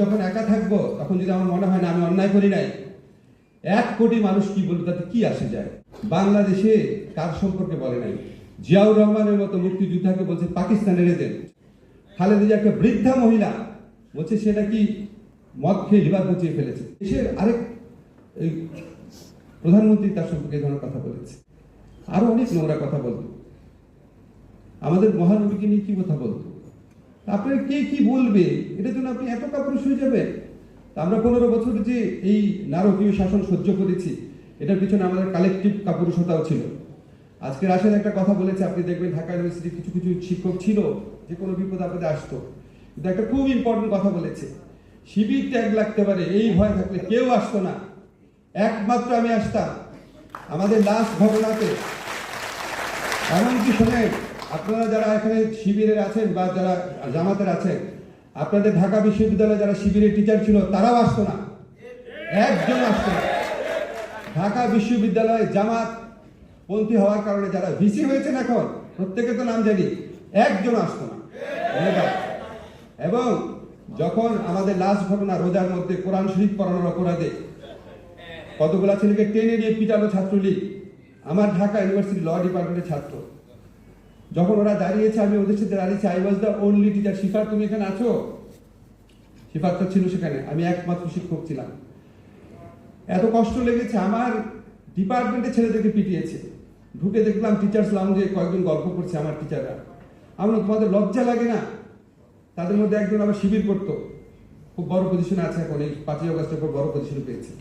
যখন একা থাকব, তখন যদি আমার মনে হয় না, আমি অন্যায় করি নাই, এক কোটি মানুষ কি বলবে, তাতে কি আসে যায়? বাংলাদেশে কার সম্পর্কে বলে নাই? জিয়াউর রহমানের মতো মুক্তিযোদ্ধাকে বলছে পাকিস্তানের এজেন্ট খালেদা একটা বৃদ্ধা মহিলা বলছে সেটা কি মদ খেয়ে লিভার পচিয়ে ফেলেছে। দেশের আরেক, এই প্রধানমন্ত্রী তার সম্পর্কে ধরনের কথা বলেছে। আরও অনেক নোংরা কথা বলতো আমাদের মহানবীকে নিয়ে কি কথা বলতো আপনার কে কি বলবে? এটার জন্য আপনি এত কাপুরুষ হয়ে যাবেন। আমরা পনেরো বছর যে এই নারকীয় শাসন সহ্য করেছি, এটার পিছনে আমাদের কালেকটিভ কাপুরুষতাও ছিল। আজকে রাশেদ একটা কথা বলেছে, আপনি দেখবেন ঢাকা ইউনিভার্সিটির কিছু কিছু শিক্ষক ছিল যে কোনো বিপদ আপদে আসতো। কিন্তু একটা খুব ইম্পর্টেন্ট কথা বলেছে, শিবির ট্যাগ লাগতে পারে, এই ভয় থাকলে কেউ আসতো না। একমাত্র আমি আসতাম। আমাদের লাস্ট ঘটনাতে, এমনকি শোনেন আপনারা যারা এখানে শিবিরের আছেন বা যারা জামাতের আছেন, আপনাদের ঢাকা বিশ্ববিদ্যালয়ে যারা শিবিরের টিচার ছিল, তারাও আসতো না। একজন আসতো না। ঢাকা বিশ্ববিদ্যালয়ে জামাত পন্থী হওয়ার কারণে যারা ভিসি হয়েছেন এখন, প্রত্যেকে তো নাম জানি, একজন আসতো না। এবং যখন আমাদের লাশ ঘটনা রোজার মধ্যে কোরআন শরীফ পড়ানোর অপরাধে কতগুলা ছেলেকে টেনে নিয়ে পিটানো ছাত্রলীগ, আমার ঢাকা ইউনিভার্সিটি ল ডিপার্টমেন্টের ছাত্র। যখন ওরা দাঁড়িয়েছে, আমি ওদের সাথে দাঁড়িয়েছি I was the only teacher cipher তুমি এখানে আছো? শিফার তো ছিল সেখানে, আমি একমাত্র শিক্ষক ছিলাম। এত কষ্ট লেগেছে, আমার ডিপার্টমেন্টের ছেলেদেরকে পিটিয়েছে। ঢুকে দেখলাম টিচার্স লাউঞ্জে কয়েকজন গল্প করছে আমার টিচাররা আমরা তোমাদের লজ্জা লাগে না? তাদের মধ্যে একজন আবার শিবির করতো। খুব বড় পজিশনে আছে এখন, এই পাঁচই অগস্টের পর বড় পজিশনে পেয়েছে।